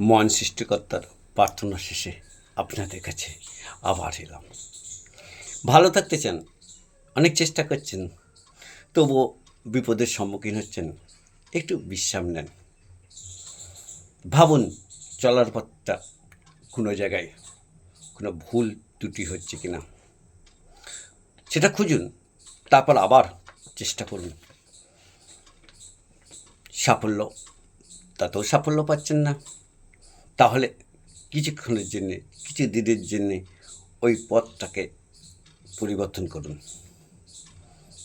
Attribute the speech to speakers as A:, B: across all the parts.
A: মহান সৃষ্টিকর্তার প্রার্থনা শেষে আপনাদের কাছে আবার এলাম। ভালো থাকতে চান, অনেক চেষ্টা করছেন, তবুও বিপদের সম্মুখীন হচ্ছেন, একটু বিশ্রাম নেন। ভাবুন, চলার পথটা কোনো জায়গায় কোনো ভুল ত্রুটি হচ্ছে কিনা। সেটা খুঁজুন, তারপর আবার চেষ্টা করুন। সাফল্য, তাতেও সাফল্য পাচ্ছেন না। তাহলে কিছুক্ষণের জন্যে, কিছু দিনের জন্যে ওই পথটাকে পরিবর্তন করুন।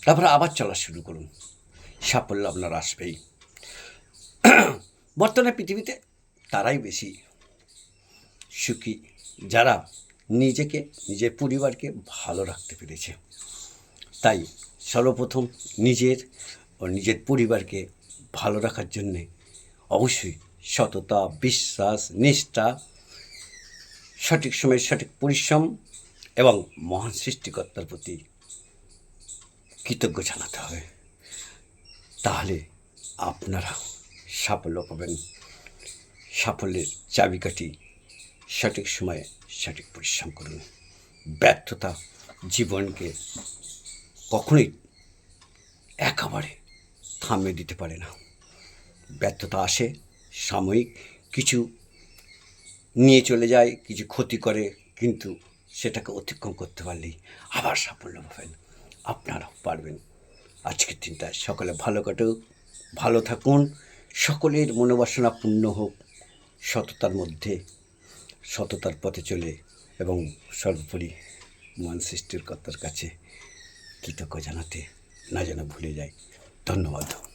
A: তারপরে আবার চলা শুরু করুন। সাফল্য আপনার আসবেই। বর্তমানে পৃথিবীতে তারাই বেশি সুখী, যারা নিজেকে, নিজের পরিবারকে ভালো রাখতে পেরেছে। তাই সর্বপ্রথম নিজের ও নিজের পরিবারকে ভালো রাখার জন্যে অবশ্যই সততা, বিশ্বাস, নিষ্ঠা, সঠিক সময়ে সঠিক পরিশ্রম এবং মহান সৃষ্টিকর্তার প্রতি কৃতজ্ঞ জানাতে হবে। তাহলে আপনারা সাফল্য পাবেন। সাফল্যের চাবিকাঠি সঠিক সময়ে সঠিক পরিশ্রম করুন। ব্যর্থতা জীবনকে কখনোই একেবারে থামিয়ে দিতে পারে না। ব্যর্থতা আসে সাময়িক কিছু নিয়ে চলে যায়, কিছু ক্ষতি করে, কিন্তু সেটাকে অতিক্রম করতে পারলেই আবার সাফল্য পাবেন। আপনারাও পারবেন। আজকের দিনটা সকলে ভালো কাটুক, ভালো থাকুন, সকলের মনোবাসনা পূর্ণ হোক, সততার মধ্যে, সততার পথে চলে এবং সর্বোপরি মান সৃষ্টির কর্তার কাছে কৃতজ্ঞ জানাতে না যেন ভুলে যায় ধন্যবাদ।